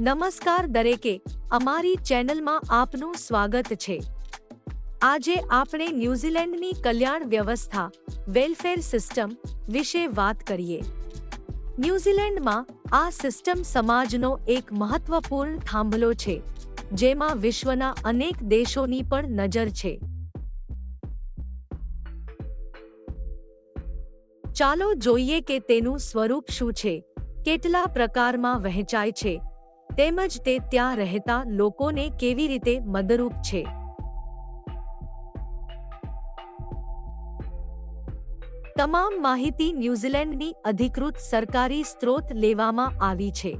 નમસ્કાર દરેકે, અમારી ચેનલમાં આપનું સ્વાગત છે. આજે આપણે ન્યૂઝીલેન્ડની કલ્યાણ વ્યવસ્થા, વેલફેર સિસ્ટમ વિશે વાત કરીએ. ન્યૂઝીલેન્ડમાં આ સિસ્ટમ સમાજનો એક મહત્વપૂર્ણ થાંભલો છે, જેમાં વિશ્વના અનેક દેશોની પણ નજર છે. ચાલો જોઈએ કે તેનું સ્વરૂપ શું છે, કેટલા પ્રકારમાં વહેંચાય છે તેમજ તે ત્યાં રહેતા લોકોને કેવી રીતે મદદરૂપ છે. તમામ માહિતી ન્યૂઝીલેન્ડની અધિકૃત સરકારી સ્ત્રોત લેવામાં આવી છે.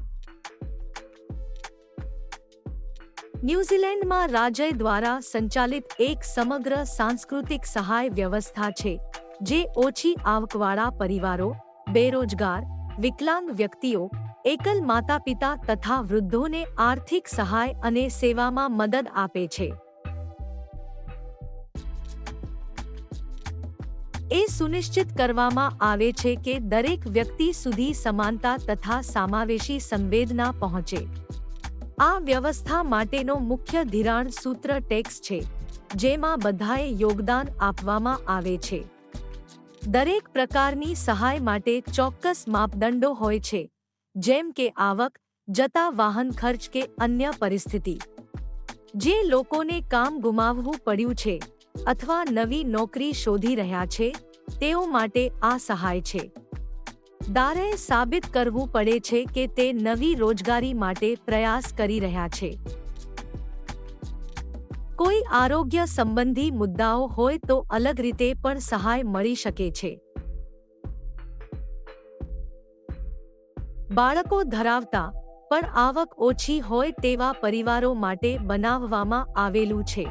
ન્યૂઝીલેન્ડમાં રાજય દ્વારા સંચાલિત એક સમગ્ર સાંસ્કૃતિક સહાય વ્યવસ્થા છે, જે ઓછી આવકવાળા પરિવારો, બેરોજગાર, વિકલાંગ વ્યક્તિઓ એકલ માતા પિતા તથા વૃદ્ધોને આર્થિક સહાય અને સેવામાં મદદ આપે છે. એ સુનિશ્ચિત કરવામાં આવે છે કે દરેક વ્યક્તિ સુધી સમાનતા તથા સમાવેશી સંવેદના પહોંચે. આ વ્યવસ્થા માટેનો મુખ્ય ધિરાણ સૂત્ર ટેક્સ છે, જેમાં બધાએ યોગદાન આપવામાં આવે છે. દરેક પ્રકારની સહાય માટે ચોક્કસ માપદંડો હોય છે. જેમ કે આવક, જતા વાહન ખર્ચ કે અન્ય પરિસ્થિતિ. જે લોકોને કામ ગુમાવવું પડ્યું છે અથવા નવી નોકરી શોધી રહ્યા છે, તેઓ માટે આ સહાય છે. દારે સાબિત કરવું પડે છે કે તે નવી રોજગારી માટે પ્રયાસ કરી રહ્યા છે. કોઈ આરોગ્ય સંબંધી મુદ્દાઓ હોય તો અલગ રીતે પણ સહાય મળી શકે છે. બાળકો ધરાવતા પણ આવક ઓછી હોય તેવા પરિવારો માટે બનાવવામાં આવેલું છે.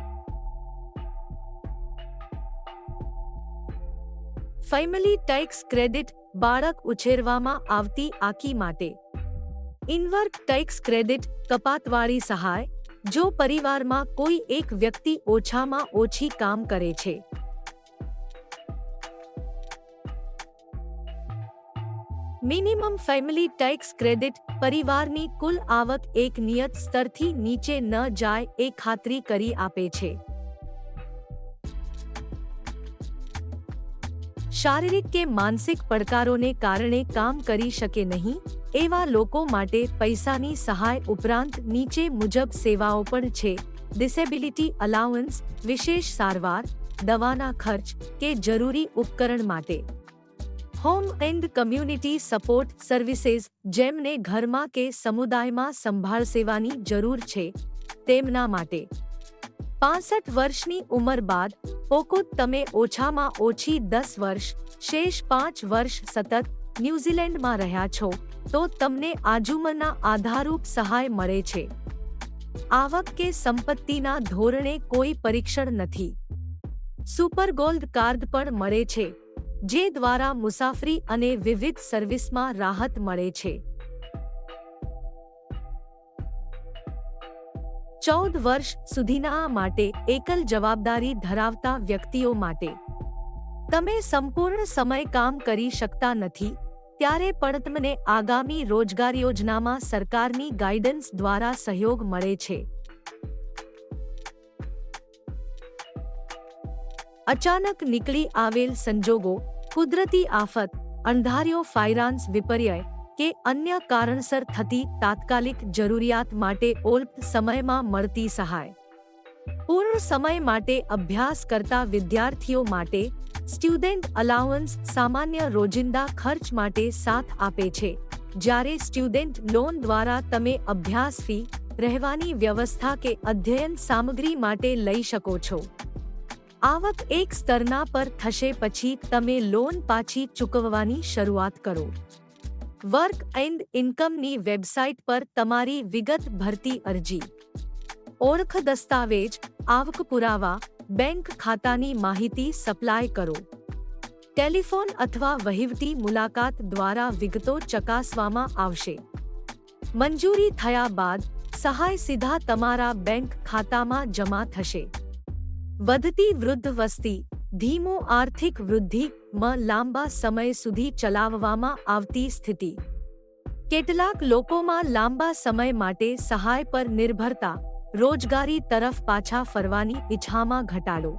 ફેમિલી ટેક્સ ક્રેડિટ બાળક ઉછેરવામાં આવતી આકી માટે. ઇનવર્ક ટેક્સ ક્રેડિટ કપાતવાળી સહાય, જો પરિવારમાં કોઈ એક વ્યક્તિ ઓછામાં ઓછી કામ કરે છે. મિનિમમ ફેમિલી ટેક્સ ક્રેડિટ પરિવારની કુલ આવક એક નિયત સ્તરથી નીચે ન જાય એ ખાતરી કરી આપે છે. શારીરિક કે માનસિક પડકારોને કારણે કામ કરી શકે નહીં, એવા લોકો માટે પૈસાની સહાય ઉપરાંત નીચે મુજબ સેવાઓ પણ છે. ડિસેબિલિટી અલાઉન્સ, વિશેષ સારવાર, દવાના ખર્ચ કે જરૂરી ઉપકરણ માટે. Home and community support services જેમને ઘરમાં કે સમુદાયમાં સંભાળ સેવાની જરૂર છે તેમના માટે. પાસઠ વર્ષની ઉંમર બાદ પોકુત તમે ઓછામાં ઓછી દસ વર્ષ, શેષ પાંચ વર્ષ સતત ન્યૂઝીલેન્ડમાં રહ્યા છો, તો તમને આજુમના આધારરૂપ સહાય મળે છે. આવક કે સંપત્તિના ધોરણે કોઈ પરીક્ષણ નથી. સુપર ગોલ્ડ કાર્ડ પણ મળે છે. જે દ્વારા મુસાફરી અને વિવિધ સર્વિસમાં રાહત મળે છે. ચૌદ વર્ષ સુધીના માટે એકલ જવાબદારી ધરાવતા વ્યક્તિઓ માટે. તમે સંપૂર્ણ સમય કામ કરી શકતા નથી, ત્યારે પણ તમને આગામી રોજગાર યોજનામાં સરકારની ગાઈડન્સ દ્વારા સહયોગ મળે છે. અચાનક નીકળી આવેલ સંજોગો, કુદરતી આફત, અણધાર્યો ફાયરાન્સ વિપર્યય કે અન્ય કારણસર થતી તાત્કાલિક જરૂરિયાત માટે ઓલ્પ સમયમાં મળતી સહાય. પૂર્ણ સમય માટે અભ્યાસ કરતા વિદ્યાર્થીઓ માટે સ્ટુડન્ટ અલાઉન્સ સામાન્ય રોજિંદા ખર્ચ માટે સાથ આપે છે. જ્યારે સ્ટુડન્ટ લોન દ્વારા તમે અભ્યાસ ફી, રહેવાની વ્યવસ્થા કે અધ્યયન સામગ્રી માટે લઈ શકો છો. આવક એક સ્તરના પર થશે પછી તમે લોન પાછી ચૂકવવાની શરૂઆત કરો. વર્ક એન્ડ ઇન્કમની વેબસાઇટ પર તમારી વિગત ભરતી અરજી. ઓળખ દસ્તાવેજ, આવક પુરાવા, બેંક ખાતાની માહિતી સપ્લાય કરો. ટેલિફોન અથવા વહીવટી મુલાકાત દ્વારા વિગતો ચકાસવામાં આવશે. મંજૂરી થયા બાદ સહાય સીધા તમારા બેંક ખાતામાં જમા થશે. વધતી વૃદ્ધ વસ્તી, ધીમો આર્થિક વૃદ્ધિ, માં લાંબા સમય સુધી ચલાવવામાં આવતી સ્થિતિ. કેટલાક લોકોમાં લાંબા સમય માટે સહાય પર નિર્ભરતા, રોજગારી તરફ પાછા ફરવાની ઈચ્છામાં ઘટાડો.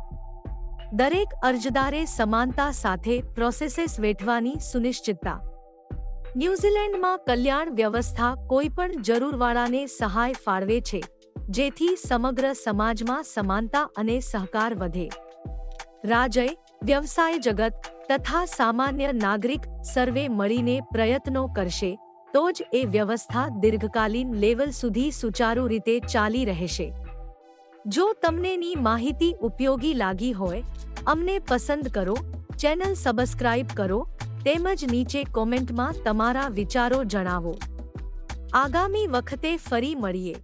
દરેક અરજદારે સમાનતા સાથે પ્રોસેસીસ વેઠવાની સુનિશ્ચિતતા. ન્યૂઝીલેન્ડમાં કલ્યાણ વ્યવસ્થા કોઈપણ જરૂરવાળાને સહાય ફાળવે છે. જેથી સમગ્ર સમાજમાં સમાનતા અને સહકાર વધે. રાજય, વ્યવસાય જગત તથા સામાન્ય નાગરિક સર્વે મળીને પ્રયત્નો કરશે, તો જ એ વ્યવસ્થા દીર્ઘકાલીન લેવલ સુધી સુચારુ રીતે ચાલી રહેશે. જો તમનેની માહિતી ઉપયોગી લાગી હોય, અમને પસંદ કરો, ચેનલ સબસ્ક્રાઇબ કરો, તેમજ નીચે કોમેન્ટમાં તમારા વિચારો જણાવો. આગામી વખતે ફરી મળીએ.